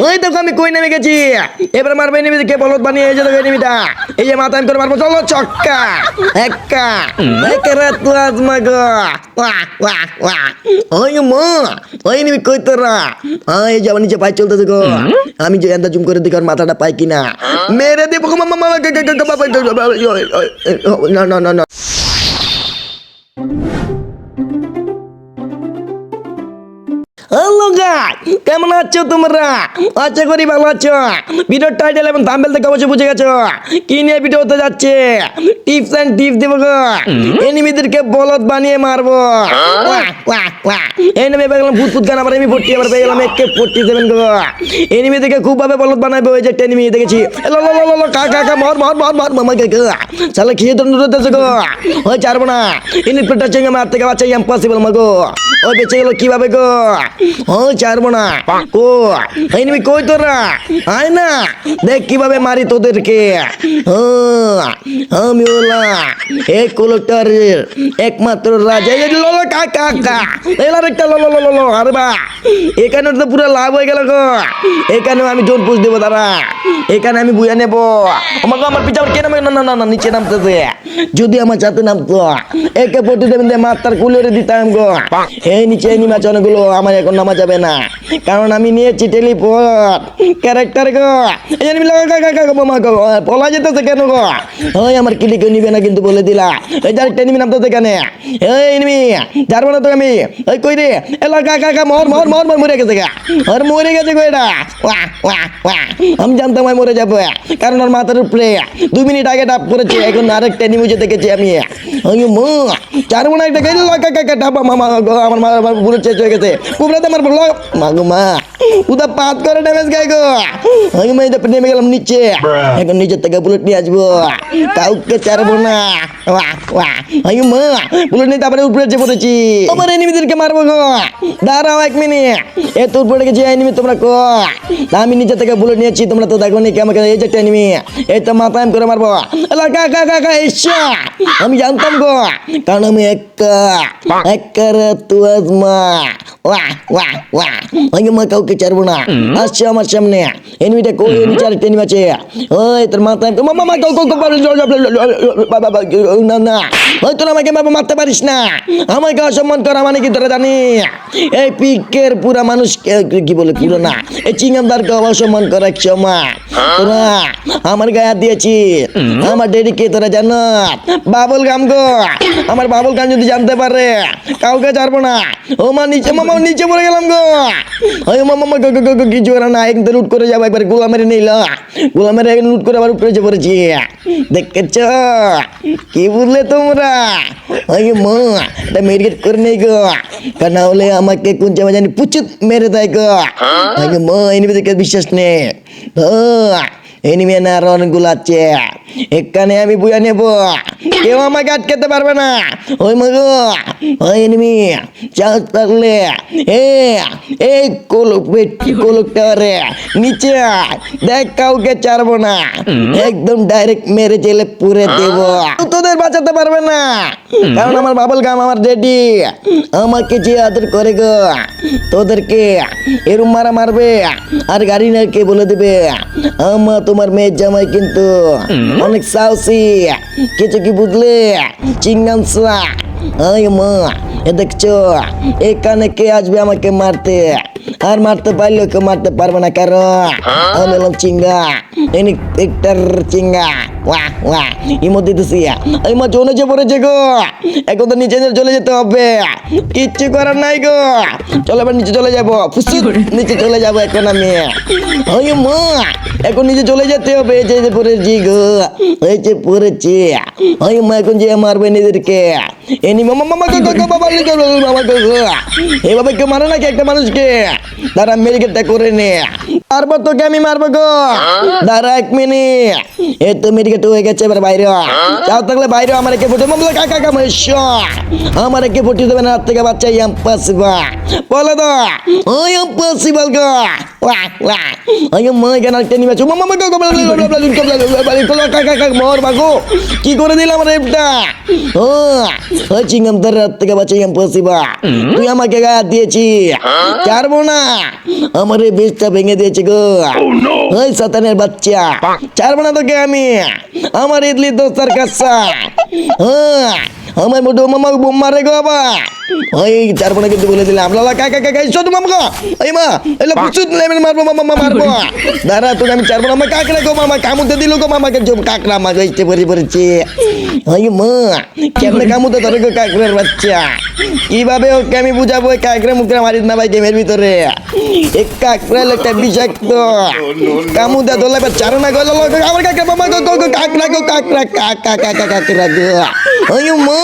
ওই দেখো আমি কই নেমে গেছি এবার মারবে নেমে কে বলদ বানিয়ে এই যে দেখো এনিমিটা এই যে মাথা করে মারবো চলো চক্কা এক্কা একেরে তু আজমা গো ওই মো ওই এনিমি কই তোরা এই যে আমার নিচে পাই চলতেছে গো আমি যে এন্দা জুম করে দেখি ওর মাথাটা পাই কিনা মেরে দেবো মামা মামা না না না না কেমন আছো তোমরা? আশা করি ভালো আছো। ভিডিওর টাইটেল এবং থাম্বেল থেকে অবশ্যই বুঝে গেছো। কি নিয়ে ভিডিও হতে যাচ্ছে? টিপস এন্ড টিপস দেবো গো। এনিমিদেরকে বলদ বানিয়ে মারবো। ওয়াহ, ওয়াহ, ওয়াহ। এই নেমে পেয়ে গেলাম ভূত ফুট গান আবার এমি ফোর্টি আবার পেয়ে গেলাম একে ফোর্টি সেভেন গো। এনিমিদেরকে খুব ভাবে বলদ বানাবে ওই যে একটা এনিমি দেখেছি? লো লো লো লো লো কা কা কা মর মর মর মর মামা কে কে শালা খেয়ে তো নুরতেছে গো। ওই চারবো না। ইনফ্লেটার চেঙ্গে মারতে কে বাচ্চা ইম্পসিবল মাগো। ওই বেঁচে গেল কীভাবে গো? ও চারবো না। ও এই নিবি কই তোরা? আয় না। দেখ কীভাবে মারি তোদেরকে। ও, আমি ওলা এই কলকটারের একমাত্র রাজা। এই লো লো কা কা কা। এলার একটা লো লো লো লো লো আরে বা। এখানে তো পুরো লাভ হয়ে গেল গো। এখানেও আমি জোর পুষ দেবো দাঁড়া। এখানে আমি বুঝে নেব। আমাকে আমার পিছা কে নামে না না না না নিচে নামতেছে। যদি আমার চাতে নামতো একে পটি দেবেন মাত্রার কুলেরে দিতাম গো। এই নিচে অনেকগুলো আমার এখন নামা যাবে না কারণ আমি নিয়েছি টেলিপোর্ট ক্যারেক্টার গো পলা যেতেছে কেন গো ওই আমার কিলি কেউ নিবে না কিন্তু বলে দিলা এই যে আরেকটা নিবি নামতেছে কেন এই নিবি যারবো না তো আমি ওই কই রে এলা গা গা মর মর মর মর মরে গেছে গা আর মরে গেছে গো এটা আমি জানতাম আমি মরে যাব কারণ ওর মাথার উপরে দুই মিনিট আগে ডাব করেছে এখন আরেকটা নিউজে দেখেছি আমি ওই মু চার মনে একটা গেল কাকা কাকা ডাবা মামা গো আমার আমার বুলেট চেঞ্জ হয়ে গেছে। কুবরাতে আমার বলল মা উদা পাত করে ড্যামেজ গাই গো। আমি মা এটা নেমে গেলাম নিচে। এখন নিচের থেকে বুলেট নিয়ে আসব। কাউকে চারবো না। আমি মা বুলেট নিয়ে তারপরে উপরে চেয়ে পড়েছি। আমার এনিমিদেরকে মারবো গো। দাঁড়াও এক মিনিট এ তোর পড়ে গেছে এনিমি তোমরা কো। আমি নিচে থেকে বুলেট নিয়েছি তোমরা তো দেখো নি আমাকে এই যে একটা এনিমি এই তো মাথায় করে মারবো। কা কা কা কা এসা আমি জানতাম গো। কারণ আমি একা একার তু আজমা ওয়া ওয়া ওয়া মা কাউকে ছাড়বো না আসছে আমার সামনে এনিমিটা কই এনি চার এনিমি আছে ওই তোর মাথায় তো মামা মা কাউ কাউ না না ওই তোর আমাকে বাবা মারতে পারিস না আমাকে অসম্মান করা মানে কি তোরা জানি এই পিকের পুরা মানুষ কি বলে পুরো না এই চিংগামদারকে অসম্মান করা সময় তোরা আমার গায়ে দিয়েছি আমার ডেডি কে তোরা জানো বাবুল গাম গো আমার বাবুল গান যদি জানতে পারে কাউকে ছাড়বো না ও মা নিচে মামা নিচে পড়ে গেলাম গো ওই মামা কিছু না একদম লুট করে যাব একবার গোলা নিল। গোলা লুট করে আবার উপরে পড়েছি। দেখেছ? কি বললে তোমরা? ওই মা, এটা মেরিকেট করে নেই গো। কারণ হলে আমাকে কোন জায়গায় জানি পুচুত মেরে দেয় গো। ওই মা এনিমিদেরকে বিশ্বাস নেই। এনিমি না আর অনেকগুলো আছে। এখানে আমি বুয়া নেব। কেউ আমাকে আটকাতে পারবে না। ওই মগো ওই এনিমি চান্স থাকলে এ, এই কোলক কোলক টাওয়ারে, নিচে। দেখ কাউকে ছাড়বো না। একদম ডাইরেক্ট মেরে জেলে পুরে দেব। তোদের বাঁচাতে পারবে না। কারণ আমার বাবল গাম আমার রেডি আমাকে যে আদর করে গো, তোদেরকে। এরম মারা মারবে। আর গাড়ি নাকে বলে দেবে। আমা তোমার মেয়ের জামাই কিন্তু। অনেক সাহসী। কিছু কি বুঝলে? চিংগাম আয় মা, এ দেখছ, এখানে কে আসবে আমাকে মারতে? আর মারতে পারলেও কেউ মারতে পারবে না কারণ আমি হলাম চিঙ্গা এনি একটার চিঙ্গা ওয়া ওয়া, ইমো দিতেছি। এই মা চলে যে পড়েছে গো, এখন তো নিচে চলে যেতে হবে। কিচ্ছু করার নাই গো। চলো এবার নিচে চলে যাব। নিচে চলে যাব এখন আমি। ওই মা, এখন নিচে চলে যেতে হবে, যে পড়েছি গো এই যে মা, এখন যে মারবে নিজেদেরকে। এনি মামা মামা বাবা, গো এভাবে কেউ একটা মানুষকে? মেডিকেলটা করে নে। মারবো তোকে আমি, মারবো গো। দাঁড়া, এক মিনিট। এই তো মেডিকেল হয়ে গেছে এবার বাইরে। থাকলে বাইরে, আমার একে ফুটে। মামলা কাকা কাকা আমার একে ফুটে দেবে না থেকে বাচ্চা ইম্পসিবল বলে দো ওই ইম্পসিবল গো। ওয়া ওয়া আইও মা কেন একটা নিবে চুমা মামা গো মর বাগো কি করে দিলাম রেপটা ও ওই চিংগাম তোর রাত থেকে বা চিংগাম পসিবা তুই আমাকে গায়ে দিয়েছি ছাড়বো না আমার এই বিষটা ভেঙে দিয়েছে গো ওই সাতানের বাচ্চা ছাড়বো না তোকে আমি আমার ইডলি দোস্তার কাচ্চা হ্যাঁ আমার মোটো মামা বোম মারে গো আবার ওই চারবো না কিন্তু বলে দিলাম। লালা কাকা কাকা ইসো তো মামা গো এই মা এলো প্রচুর লেমন মারবো মামা মামা মারবো। দাঁড়া তোকে আমি চারবো না আমার কাকড়া গো মামা কামুতে দিল গো মামাকে জম কাকড়া মা গইতে পরি পড়েছে ওই মা কেমনে কামুতে ধরে গো কাকড়ার বাচ্চা? কীভাবে ওকে আমি বুঝাবো কাকড়া মুকড়া মারিস না ভাই গেমের ভিতরে? এক কাকড়া লোকটা বিষাক্ত। কামুতে ধরলে এবার চারো না গো আমার কাকড়া মামা গো গো গো কাকড়া গো কাকড়া কাকা কাকা কাকড়া গো। ওই মা